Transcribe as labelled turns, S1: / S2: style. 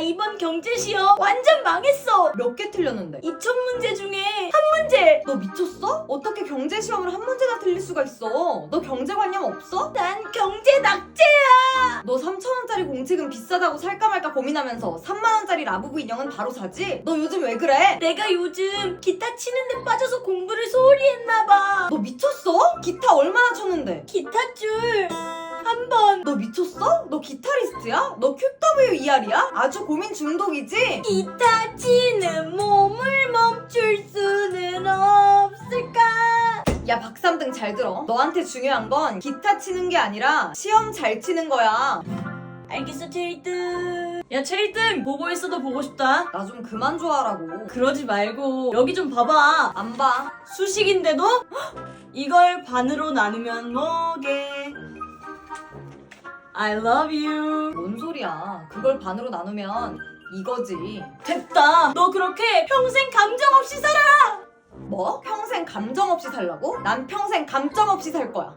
S1: 이번 경제 시험 완전 망했어.
S2: 몇 개 틀렸는데?
S1: 2천 문제 중에 한 문제.
S2: 너 미쳤어? 어떻게 경제 시험을 한 문제나 틀릴 수가 있어? 너 경제관념 없어?
S1: 난 경제 낙제야.
S2: 너 3천원짜리 공책은 비싸다고 살까 말까 고민하면서 3만원짜리 라부부 인형은 바로 사지? 너 요즘 왜 그래?
S1: 내가 요즘 기타 치는데 빠져서 공부를 소홀히 했나봐.
S2: 너 미쳤어? 기타 얼마나 쳤는데?
S1: 기타 줄 한 번.
S2: 너 미쳤어? 너 기타리스트야? 너 QWER이야? 아주 고민 중독이지?
S1: 기타 치는 몸을 멈출 수는 없을까?
S2: 야 박삼등 잘 들어 너한테 중요한 건 기타 치는 게 아니라 시험 잘 치는 거야
S1: 알겠어, 제이든. 야, 제이든 보고 있어도 보고 싶다.
S2: 나 좀 그만 좋아하라고
S1: 그러지 말고 여기 좀 봐봐.
S2: 안 봐.
S1: 수식인데도 헉! 이걸 반으로 나누면 뭐게? I love you.
S2: 뭔 소리야 그걸 반으로 나누면 이거지
S1: 됐다. 너 그렇게 평생 감정 없이 살아.
S2: 뭐? 평생 감정 없이 살라고? 난 평생 감정 없이 살 거야